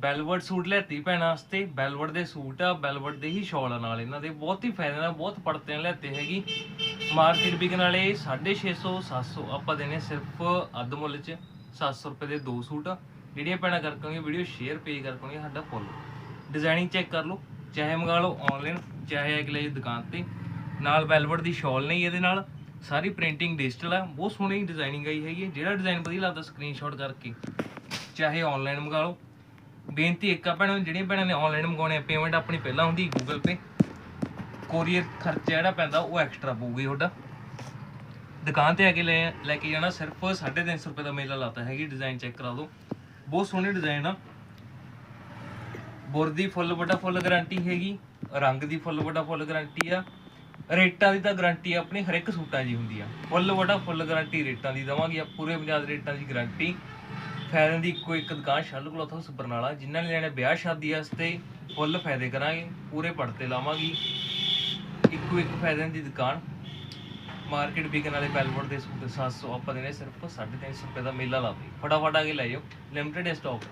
ਬੈਲਵਰਡ suit ਲੈਤੀ ਭੈਣਾਂ ਵਾਸਤੇ। ਬੈਲਵਰਡ ਦੇ ਸੂਟ ਆ, ਬੈਲਵਰਡ ਦੇ ਹੀ ਸ਼ਾਲ ਆ ਨਾਲ ਇਹਨਾਂ ਦੇ। ਬਹੁਤ ਹੀ ਫਾਇਦੇ ਨਾਲ ਬਹੁਤ ਪੜਤੇ ਲੈਤੇ ਹੈਗੀ। ਮਾਰਕੀਟ ਵਿਕਣ ਵਾਲੇ 650 700 ਆਪਾਂ ਦੇਣੇ ਸਿਰਫ ਅੱਧ ਮੁੱਲ ਚ 700 ਰੁਪਏ ਦੇ ਦੋ ਸੂਟ। ਆ ਜਿਹੜੀਆਂ ਭੈਣਾਂ ਕਰਕਣਗੇ ਵੀਡੀਓ ਸ਼ੇਅਰ ਪੇ ਕਰਕਣਗੇ ਸਾਡਾ ਫੋਲੋ ਡਿਜ਼ਾਈਨਿੰਗ ਚੈੱਕ ਕਰ ਲਓ, ਚਾਹੇ ਮੰਗਾ ਲਓ ਆਨਲਾਈਨ ਚਾਹੇ ਅਗਲੇ ਦੁਕਾਨ ਤੇ। ਨਾਲ ਵੈਲਵਟ ਦੀ ਸ਼ਾਲ ਨਹੀਂ ਇਹਦੇ ਨਾਲ। ਸਾਰੀ ਪ੍ਰਿੰਟਿੰਗ ਡਿਜੀਟਲ ਆ, ਬਹੁਤ ਸੋਹਣੀ ਡਿਜ਼ਾਈਨਿੰਗ ਆਈ ਹੈਗੀ ਹੈ। ਜਿਹੜਾ ਡਿਜ਼ਾਈਨ ਵਧੀਆ ਲੱਗਦਾ ਸਕਰੀਨਸ਼ਾਟ ਕਰਕੇ। ਚਾਹੇ ਆਨਲਾਈਨ ਮੰਗਾ ਲਓ। ਬੇਨਤੀ ਇੱਕ ਆ ਭੈਣਾਂ, ਜਿਹੜੀਆਂ ਭੈਣਾਂ ਨੇ ਆਨਲਾਈਨ ਮੰਗਾਉਣੇ ਪੇਮੈਂਟ ਆਪਣੀ ਪਹਿਲਾਂ ਹੁੰਦੀ ਗੂਗਲ ਪੇ ਕੋਰੀਅਰ ਖਰਚਾ ਜਿਹੜਾ ਪੈਂਦਾ, ਉਹ ਐਕਸਟਰਾ ਪਊਗੀ ਤੁਹਾਡਾ। ਦੁਕਾਨ ਤੇ ਆ ਕੇ ਲੈ ਲੈ ਕੇ ਜਾਣਾ, ਸਿਰਫ 350 ਰੁਪਏ ਦਾ ਮੇਲਾ ਲਾਤਾ ਹੈਗੀ ਡਿਜ਼ਾਈਨ ਚੈੱਕ ਕਰਾ ਦਿਓ ਬਹੁਤ ਸੋਹਣੇ ਡਿਜ਼ਾਈਨ ਆ। ਬੁਰ ਦੀ ਫੁੱਲ ਵੱਡਾ ਫੁੱਲ ਗਾਰੰਟੀ ਹੈਗੀ, ਰੰਗ ਦੀ ਫੁੱਲ ਵੱਡਾ ਫੁੱਲ ਗਾਰੰਟੀ ਆ। ਰੇਟਾਂ ਦੀ ਤਾਂ ਗਾਰੰਟੀ ਆਪਣੀ ਹਰ ਇੱਕ ਸੂਟਾਂ ਦੀ ਹੁੰਦੀ ਆ। ਫੁੱਲ ਵੱਡਾ ਫੁੱਲ ਗਾਰੰਟੀ ਰੇਟਾਂ ਦੀ ਦਵਾਂਗੇ ਆ ਪੂਰੇ ਪੰਜਾਬ ਦੇ ਰੇਟਾਂ ਦੀ ਗਾਰੰਟੀ ਫਾਇਦਿਆਂ ਦੀ ਇੱਕੋ ਇੱਕ ਦੁਕਾਨ ਸ਼ਾਲੂ ਕਲੋਥ ਹਾਊਸ ਬਰਨਾਲਾ ਜਿਨ੍ਹਾਂ ਨੇ ਲੈਣੇ ਵਿਆਹ ਸ਼ਾਦੀ ਵਾਸਤੇ, ਫੁੱਲ ਫਾਇਦੇ ਕਰਾਂਗੇ, ਪੂਰੇ ਪੜਤੇ ਲਾਵਾਂਗੇ। ਇੱਕੋ ਇੱਕ ਫਾਇਦੇ ਦੀ ਦੁਕਾਨ, ਮਾਰਕੀਟ ਵਿਕਣ ਵਾਲੇ ਬੈਲਬੋਰਡ ਦੇ ਸੂਟ 700 ਆਪਾਂ ਦੇਣੇ ਸਿਰਫ 350 ਰੁਪਏ ਦਾ ਮੇਲਾ ਲਾਤੇ ਫਟਾਫਟ ਆ ਕੇ ਲੈ ਜਾਓ ਲਿਮਟਿਡ ਸਟਾਕ